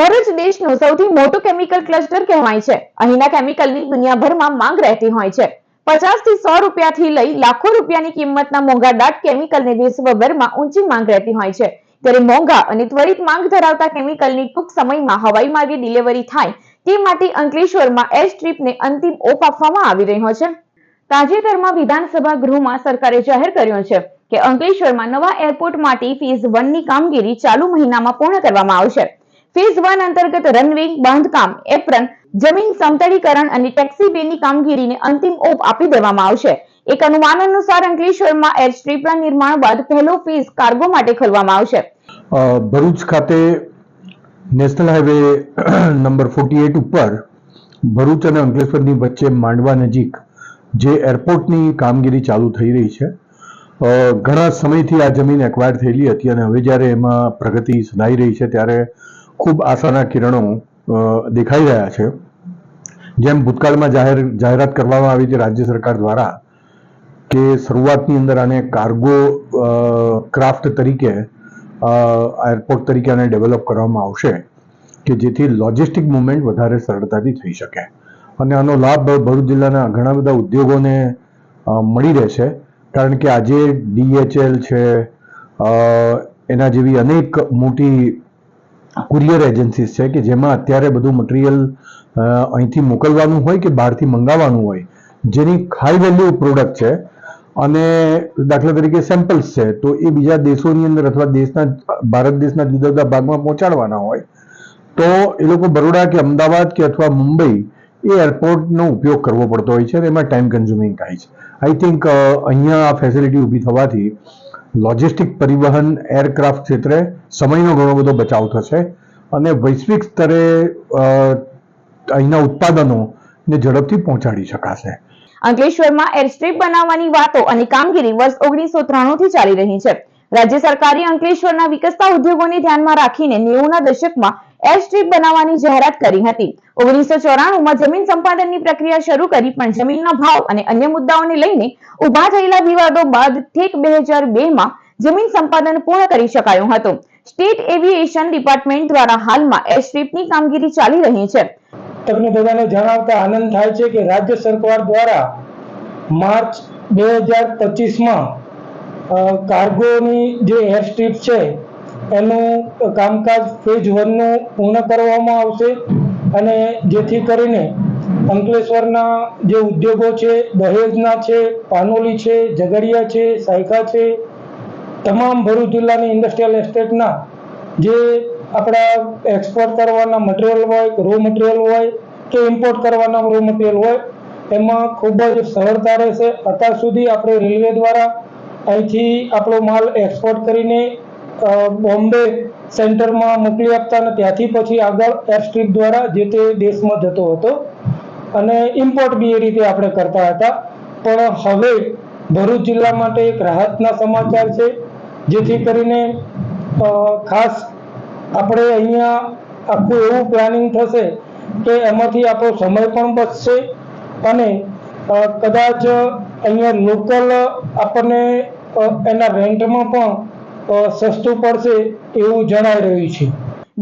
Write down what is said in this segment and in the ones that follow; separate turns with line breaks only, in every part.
ભરૂચ દેશનું સૌથી મોટું કેમિકલ ક્લસ્ટર કહેવાય છે. અહીંના કેમિકલની દુનિયાભરમાં માંગ રહેતી હોય છે. પચાસથી સો રૂપિયાથી લઈ લાખો રૂપિયાની કિંમતના મોંઘા દાટ કેમિકલની વિશ્વભરમાં ઊંચી માંગ રહેતી હોય છે. ત્યારે મોંઘા અને ત્વરિત માંગ ધરાવતા કેમિકલની ટૂંક સમયમાં હવાઈ માર્ગે ડિલિવરી થાય તે માટે અંકલેશ્વરમાં એર સ્ટ્રીપને અંતિમ ઓપ આપવામાં આવી રહ્યો છે. તાજેતરમાં વિધાનસભા ગૃહમાં સરકારે જાહેર કર્યો છે કે અંકલેશ્વરમાં નવા એરપોર્ટ માટે ફેઝ વનની કામગીરી ચાલુ મહિનામાં પૂર્ણ કરવામાં આવશે. ફેઝ વન અંતર્ગત રનવે બાંધકામ, એપ્રન, જમીન સમતળીકરણ અને ટેક્સી બેની કામગીરીને અંતિમ ઓપ આપી દેવામાં આવશે. એક અનુમાન અનુસાર અંકલેશ્વરમાં એર સ્ટ્રીપના નિર્માણ બાદ પહેલો ફેઝ કાર્ગો માટે ખોલવામાં આવશે.
ભરૂચ ખાતે national highway number forty eight ઉપર ભરૂચ અને અંકલેશ્વરની વચ્ચે માંડવા નજીક જે એરપોર્ટની કામગીરી ચાલુ થઈ રહી છે. ઘણા સમયથી આ જમીન એક્વાયર થયેલી હતી અને હવે જ્યારે એમાં પ્રગતિ સધાઈ રહી છે ત્યારે ખૂબ આશાના કિરણો દેખાઈ રહ્યા છે. જેમ ભૂતકાળમાં જાહેર, જાહેરાત કરવામાં આવી છે રાજ્ય સરકાર દ્વારા કે શરૂઆતની અંદર આને કાર્ગો ક્રાફ્ટ તરીકે એરપોર્ટ તરીકે આને ડેવલપ કરવામાં આવશે કે જેથી લોજિસ્ટિક મુવમેન્ટ વધારે સરળતાથી થઈ શકે. અને આનો લાભ ભરૂચ જિલ્લાના ઘણા બધા ઉદ્યોગોને મળી રહેશે. કારણ કે આજે ડીએચએલ છે એના જેવી અનેક મોટી કુરિયર એજન્સીસ છે કે જેમાં અત્યારે બધું મટીરિયલ અહીંથી મોકલવાનું હોય કે બહારથી મંગાવવાનું હોય. જેની હાઈ વેલ્યુ પ્રોડક્ટ છે અને દાખલા તરીકે સેમ્પલ્સ છે. તો એ બીજા દેશોની અંદર અથવા દેશના, ભારત દેશના જુદા જુદા ભાગમાં પહોંચાડવાના હોય. તો એ લોકો બરોડા કે અમદાવાદ કે અથવા મુંબઈ એ એરપોર્ટનો ઉપયોગ કરવો પડતો હોય છે અને એમાં ટાઈમ કન્ઝ્યુમિંગ થાય છે. આઈ થિંક અહીંયા આ ફેસિલિટી ઊભી થવાથી લોજિસ્ટિક પરિવહન, એરક્રાફ્ટ ક્ષેત્રે સમયનો ઘણો બધો બચાવ થશે અને વૈશ્વિક સ્તરે અહીંના ઉત્પાદનોને ઝડપથી પહોંચાડી શકાશે.
અંકલેશ્વરમાં એરસ્ટ્રીપ બનાવવાની વાતો અને કામગીરી વર્ષ ઓગણીસો ત્રાણું ચાલી રહી છે. રાજ્ય સરકારે અંકલેશ્વરના વિકસતા ઉદ્યોગોને ધ્યાનમાં રાખીને નેવુંના દશકમાં એરસ્ટ્રીપ બનાવવાની જાહેરાત કરી હતી. ઓગણીસો ચોરાણુંમાં જમીન સંપાદનની પ્રક્રિયા શરૂ કરી, પણ જમીનના ભાવ અને અન્ય મુદ્દાઓને લઈને ઊભા થયેલા વિવાદો બાદ ઠેક બે હજાર બેમાં જમીન સંપાદન પૂર્ણ કરી શકાયું હતું. સ્ટેટ એવિએશન ડિપાર્ટમેન્ટ દ્વારા હાલમાં એરસ્ટ્રીપની કામગીરી ચાલી રહી છે.
તમને બધાને જણાવતા આનંદ થાય છે કે રાજ્ય સરકાર દ્વારા માર્ચ બે હજાર પચીસમાં કાર્ગોની જે એરસ્ટ્રીપ છે, એનું કામકાજ ફેઝ વનનું પૂર્ણ કરવામાં આવશે અને જેથી કરીને અંકલેશ્વરના જે ઉદ્યોગો છે, દહેજના છે, પાનોલી છે, ઝઘડિયા છે, સાયકા છે, તમામ ભરૂચ જિલ્લાની ઇન્ડસ્ટ્રીયલ એસ્ટેટના જે આપણા એક્સપોર્ટ કરવાના મટીરિયલ હોય રો મટીરિયલ હોય, કે ઇમ્પોર્ટ કરવાના રો મટીરિયલ હોય, એમાં ખૂબ જ સરળતા રહેશે. અત્યાર સુધી આપણે રેલવે દ્વારા અહીંથી આપણો માલ એક્સપોર્ટ કરીને બોમ્બે સેન્ટરમાં મોકલી આપતા અને ત્યાંથી પછી આગળ એરસ્ટ્રીપ દ્વારા જે તે દેશમાં જતો હતો. અને ઇમ્પોર્ટ બી એ રીતે આપણે કરતા હતા. પણ હવે ભરૂચ જિલ્લા માટે એક રાહતના સમાચાર છે, જેથી કરીને ખાસ આપણે અહીંયા આખું એવું પ્લાનિંગ થશે કે એમાંથી આપણો સમય પણ બચશે અને કદાચ અહીંયા લોકલ આપણને એના રેન્ટમાં પણ સસ્તું પડશે એવું જણાઈ રહ્યું છે.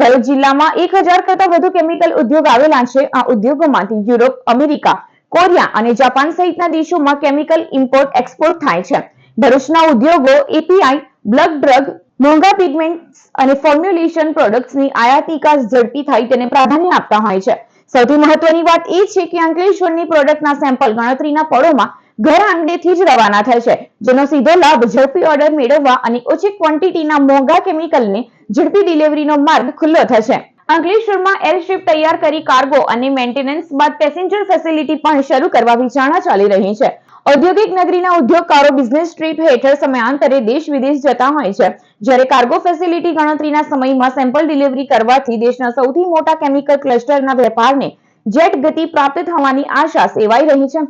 ભરૂચ જિલ્લામાં એક હજાર કરતા વધુ કેમિકલ ઉદ્યોગ આવેલા છે. આ ઉદ્યોગોમાંથી યુરોપ, અમેરિકા, કોરિયા અને જાપાન સહિતના દેશોમાં કેમિકલ ઇમ્પોર્ટ એક્સપોર્ટ થાય છે. ભરૂચના ઉદ્યોગો એપીઆઈ બ્લડ ડ્રગ મોંઘા પિગમેન્ટ્સ અને ફોર્મ્યુલેશન પ્રોડક્ટ્સની આયાત નિકાસ ઝડપી થાય તેને પ્રાધાન્ય આપતા હોય છે. સૌથી મહત્વની વાત એ છે કે અંકલેશ્વરની પ્રોડક્ટના સેમ્પલ ગણતરીના પળોમાં ઘર આંગણેથી જ રવાના છે, જેનો સીધો લાભ ઝડપી ઓર્ડર મેળવવા અને ઓછી ક્વોન્ટિટીના મોંઘા કેમિકલની ઝડપી ડિલિવરીનો માર્ગ ખુલ્લો થશે અંકલેશ્વરમાં એરશિપ તૈયાર કરી કાર્ગો અને મેન્ટેનન્સ બાદ પેસેન્જર ફેસિલિટી પણ શરૂ કરવા વિચારણા ચાલી રહી છે. ઔદ્યોગિક નગરીના ઉદ્યોગકારો બિઝનેસ ટ્રીપ હેઠળ સમયાંતરે દેશ વિદેશ જતા હોય છે. જ્યારે કાર્ગો ફેસિલિટી ગણતરીના સમયમાં સેમ્પલ ડિલિવરી કરવાથી દેશના સૌથી મોટા કેમિકલ ક્લસ્ટરના વેપારને જેટ ગતિ પ્રાપ્ત થવાની આશા સેવાઈ રહી છે.